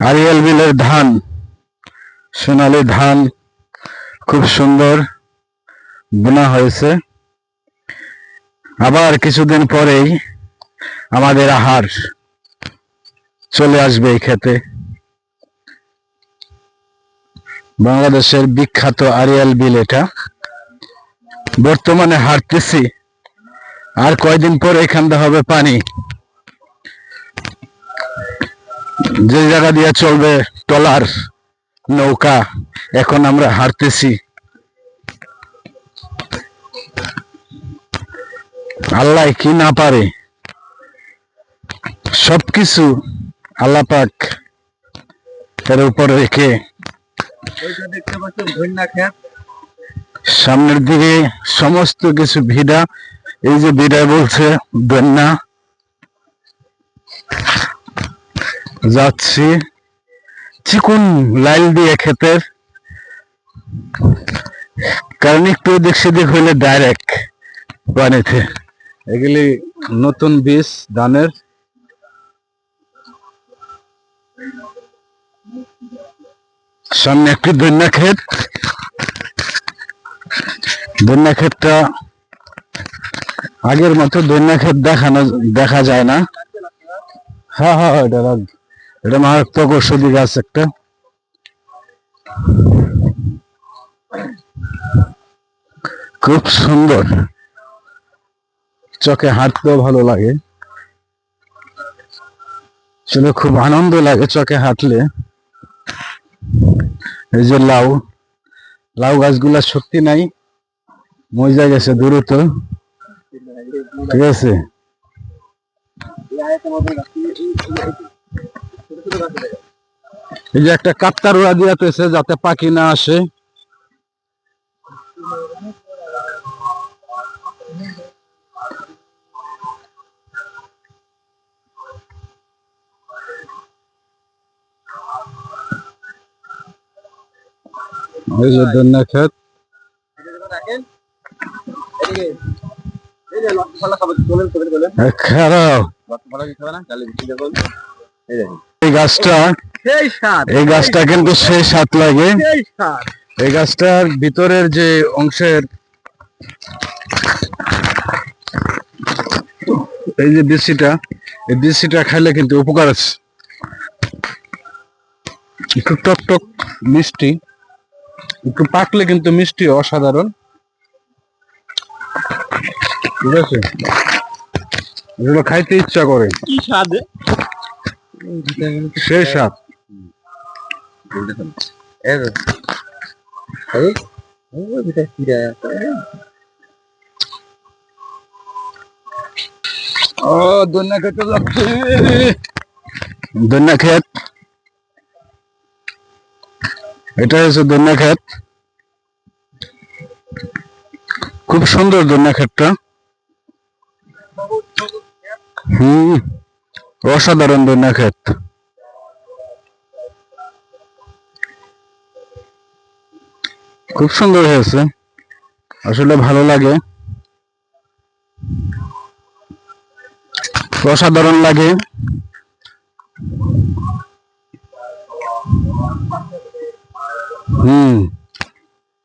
Arial বিলের ধান, সোনালী ধান খুব সুন্দর বোনা হয়েছে। আবার কিছুদিন পরেই আমাদের আহার চলে আসবে এই খেতে বাংলাদেশের বিখ্যাত আরিয়াল বিল এটা। বর্তমানে হাঁটতেছি আর কয়দিন পরে এখানটা হবে পানি? যে জায়গা দিয়ে চলবে টলার নৌকা, এখন আমরা হাঁটতেছি। আল্লাহ কি না পারে? সবকিছু আল্লাহ পাক এর উপর রেখে সামনের দিকে সমস্ত কিছু ভিড়া, এই যে ভিড়া বলছে দন্যা যাচ্ছি। চিকুন লাইল দিয়ে ক্ষেতের। কারণ একটু এদিক সেদিক হইলে ডাইরেক্ট পানিতে। এগুলি নতুন বীজ ধানের। সামনে একটি দন্যা ক্ষেত। দন্যা ক্ষেতটা আগের মতো দন্যা ক্ষেত দেখানো দেখা যায় না। হ্যাঁ হ্যাঁ হ্যাঁ, এটা। এটা মারাত্মক ঔষধি গাছ একটা। খুব সুন্দর। চোখে হাঁটতেও ভালো লাগে। শুনে খুব আনন্দ লাগে চোখে হাঁটলে। এই যে লাউ লাউ গাছগুলা শক্তি নাই, মজা গেছে দ্রুত। ঠিক আছে? এই যে একটা কাপ্তার ওরা দিয়াতেছে যাতে পাখি না আসে। এই যে দন্যা ক্ষেত। রাখেন এদিকে এই যে লটফলা খাবার তোলেন তোলেন তোলেন খারাপ দেখুন এই দেখুন। এই গাছটা এই গাছটা কিন্তু সেই সাত লাগে। এই গাছটার ভিতরের যে অংশের এই যে বিচিটা এই বিচিটা খাইলে কিন্তু উপকার আছে। একটু টক টক মিষ্টি একটু পাকলে কিন্তু মিষ্টি অসাধারণ। ঠিক আছে? এগুলো খাইতে ইচ্ছা করে। কি স্বাদ? ও দন্যা খেতে দন্যা ক্ষেত এটা হচ্ছে দন্যা ক্ষেত খুব সুন্দর দন্যা ক্ষেতটা হুম। অসাধারণ দন্যা ক্ষেত খুব সুন্দর হয়েছে। আসলে ভালো লাগে। অসাধারণ লাগে। হুম,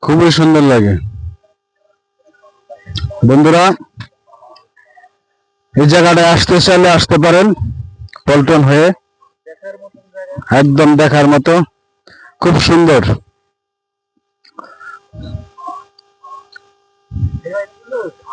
খুবই সুন্দর লাগে। বন্ধুরা, এই জায়গাটায় আসতে চাইলে আসতে পারেন। পল্টন হয়ে একদম দেখার মতো। খুব সুন্দর।